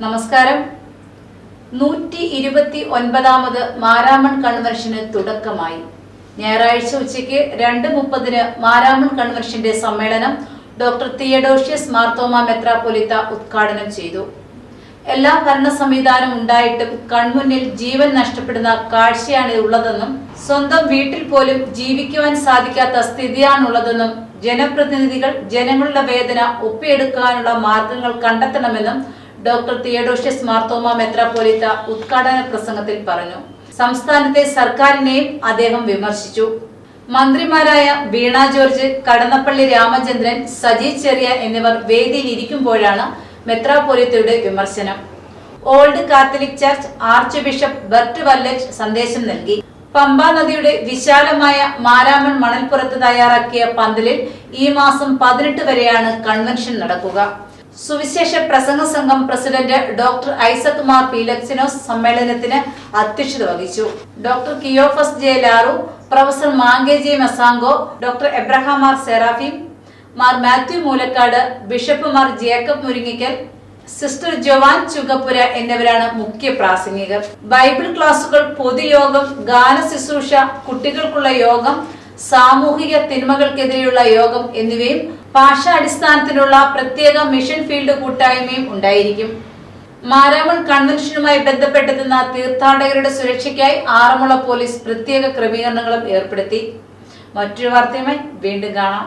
നമസ്കാരം. നൂറ്റി ഇരുപത്തി ഒൻപതാമത് മാരാമൺ കൺവെൻഷന് തുടക്കമായി. ഞായറാഴ്ച ഉച്ചയ്ക്ക് രണ്ട് മുപ്പതിന് മാരാമൺ കൺവെൻഷന്റെ സമ്മേളനം ഡോക്ടർ തിയഡോഷ്യസ് മാർത്തോമ മെത്രാപൊലിത്ത ഉദ്ഘാടനം ചെയ്തു. എല്ലാ ഭരണ സംവിധാനം ഉണ്ടായിട്ടും കൺമുന്നിൽ ജീവൻ നഷ്ടപ്പെടുന്ന കാഴ്ചയാണ് ഉള്ളതെന്നും സ്വന്തം വീട്ടിൽ പോലും ജീവിക്കുവാൻ സാധിക്കാത്ത സ്ഥിതിയാണുള്ളതെന്നും ജനപ്രതിനിധികൾ ജനങ്ങളുടെ വേദന ഒപ്പിയെടുക്കാനുള്ള മാർഗങ്ങൾ കണ്ടെത്തണമെന്നും ഡോക്ടർ തിയഡോഷ്യസ് മാർത്തോമ മെത്രാപ്പൊലിത്ത ഉദ്ഘാടന പ്രസംഗത്തിൽ പറഞ്ഞു. സംസ്ഥാനത്തെ സർക്കാരിനെയും അദ്ദേഹം വിമർശിച്ചു. മന്ത്രിമാരായ വീണ ജോർജ് കടന്നപ്പള്ളി രാമചന്ദ്രൻ സജി ചെറിയ എന്നിവർ വേദിയിൽ ഇരിക്കുമ്പോഴാണ് മെത്രാപ്പൊലിത്തയുടെ വിമർശനം. Old Catholic Church archbishop Bernd Wallet സന്ദേശം നൽകി. പമ്പാ നദിയുടെ വിശാലമായ മാരാമൺ മണൽപ്പുറത്ത് തയ്യാറാക്കിയ പന്തലിൽ ഈ മാസം പതിനെട്ട് വരെയാണ് കൺവെൻഷൻ നടക്കുക. സുവിശേഷ പ്രസംഗ സംഘം പ്രസിഡന്റ് ഡോക്ടർ ഐസക് മാർ പീലക്സിനോസ് സമ്മേളനത്തിന് അധ്യക്ഷത വഹിച്ചു. Doctor Cleophas J Laru professor Mange J Mesango doctor Abraham Mar Seraphim Mar Mathew Moolakkattu bishop Mar Jacob Muringikkal sister Joan Chugappura എന്നിവരാണ് മുഖ്യ പ്രാസംഗികർ. ബൈബിൾ ക്ലാസുകൾ പൊതുയോഗം ഗാന ശുശ്രൂഷ കുട്ടികൾക്കുള്ള യോഗം സാമൂഹിക തിന്മകൾക്കെതിരെയുള്ള യോഗം എന്നിവയും ഭാഷാടിസ്ഥാനത്തിലുള്ള പ്രത്യേക മിഷൻ ഫീൽഡ് കൂട്ടായ്മയും ഉണ്ടായിരിക്കും. മാരാമൺ കൺവെൻഷനുമായി ബന്ധപ്പെട്ടെത്തുന്ന തീർത്ഥാടകരുടെ സുരക്ഷയ്ക്കായി ആറന്മുള പോലീസ് പ്രത്യേക ക്രമീകരണങ്ങളും ഏർപ്പെടുത്തി. മറ്റൊരു വാർത്തയുമായി വീണ്ടും കാണാം.